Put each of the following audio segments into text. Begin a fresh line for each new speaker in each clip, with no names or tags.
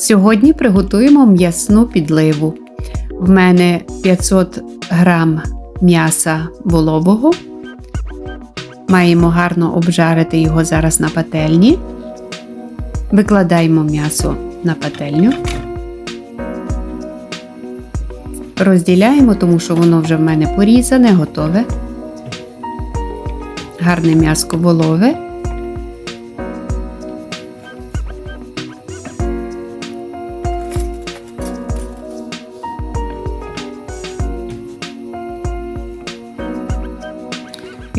Сьогодні приготуємо м'ясну підливу. В мене 500 грам м'яса волового. Маємо гарно обжарити його зараз на пательні. Викладаємо м'ясо на пательню. Розділяємо, тому що воно вже в мене порізане, готове. Гарне м'яско волове.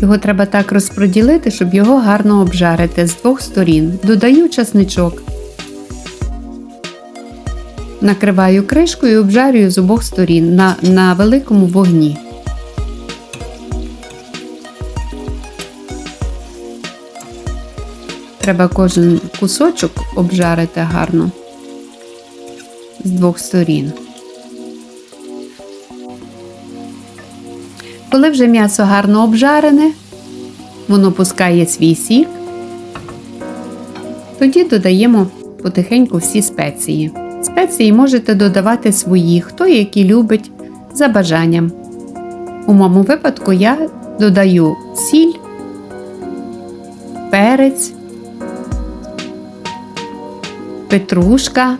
Його треба так розподілити, щоб його гарно обжарити з двох сторін. Додаю часничок. Накриваю кришкою і обжарюю з обох сторін на, на великому вогні. Треба кожен кусочок обжарити гарно з двох сторін. Коли вже м'ясо гарно обжарене, воно пускає свій сік, тоді додаємо потихеньку всі спеції. Спеції можете додавати свої, хто які любить за бажанням. У моєму випадку я додаю сіль, перець, петрушка,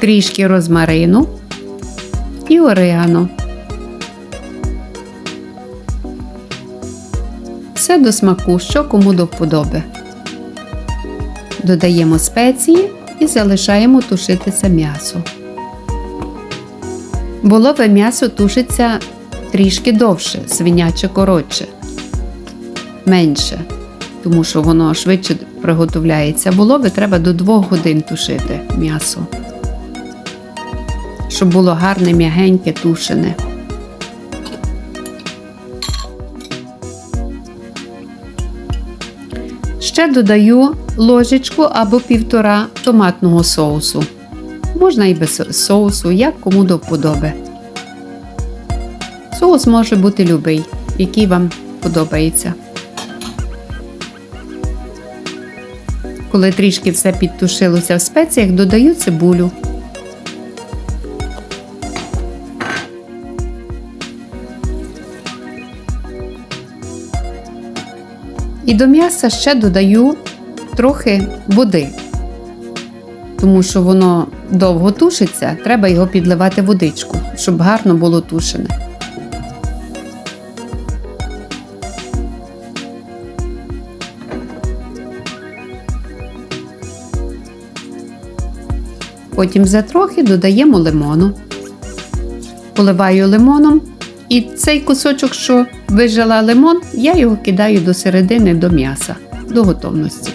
трішки розмарину і орегано. Все до смаку, що кому до вподоби. Додаємо спеції і залишаємо тушитися м'ясо. Волове м'ясо тушиться трішки довше, свиняче коротше, менше, тому що воно швидше приготовляється. Волове треба до 2 годин тушити м'ясо, щоб було гарне м'ягеньке тушене. Ще додаю ложечку або півтора томатного соусу. Можна і без соусу, як кому до вподоби. Соус може бути любий, який вам подобається. Коли трішки все підтушилося в спеціях, додаю цибулю. І до м'яса ще додаю трохи води, тому що воно довго тушиться, треба його підливати водичку, щоб гарно було тушене. Потім затрохи додаємо лимону, поливаю лимоном. І цей кусочок, що вижила лимон, я його кидаю до середини до м'яса, до готовності.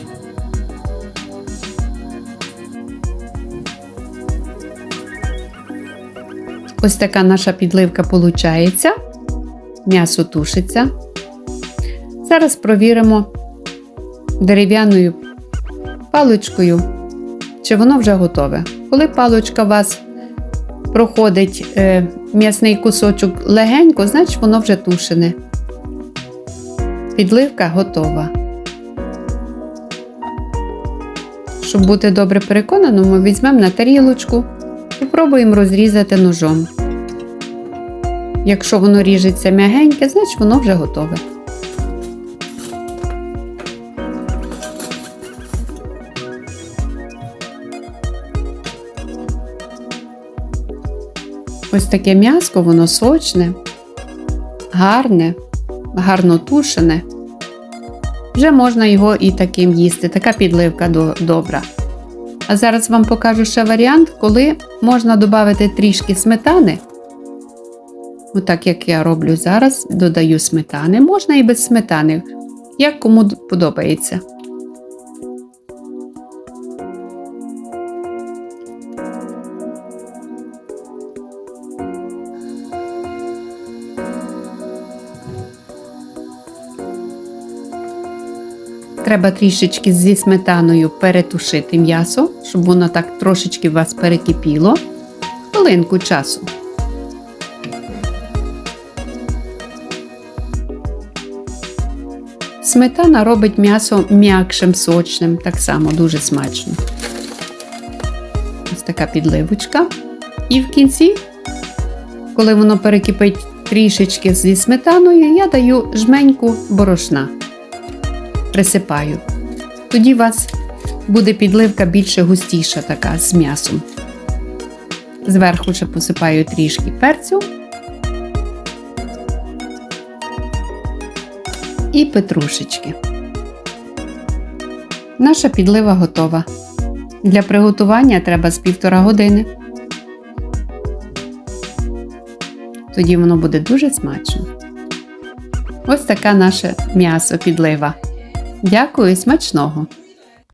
Ось така наша підливка виходить. М'ясо тушиться. Зараз провіримо дерев'яною паличкою, чи воно вже готове. Коли паличка у вас проходить е, м'ясний кусочок легенько, значить воно вже тушене. Підливка готова. Щоб бути добре переконаним, ми візьмемо на тарілочку і пробуємо розрізати ножом. Якщо воно ріжеться м'ягеньке, значить воно вже готове. Ось таке м'яско, воно сочне, гарне, гарно тушене. Вже можна його і таким їсти, така підливка добра. А зараз вам покажу ще варіант, коли можна додати трішки сметани. Отак, як я роблю зараз, додаю сметани. Можна і без сметани, як кому подобається. Треба трішечки зі сметаною перетушити м'ясо, щоб воно так трошечки у вас перекипіло. Хвилинку часу. Сметана робить м'ясо м'якшим, сочним, так само дуже смачно. Ось така підливочка. І в кінці, коли воно перекипить трішечки зі сметаною, я даю жменьку борошна. Присипаю. Тоді у вас буде підливка більше густіша, така з м'ясом. Зверху ще посипаю трішки перцю і петрушечки. Наша підлива готова. Для приготування треба з півтора години. Тоді воно буде дуже смачно. Ось така наше м'ясо підлива. Дякую і смачного!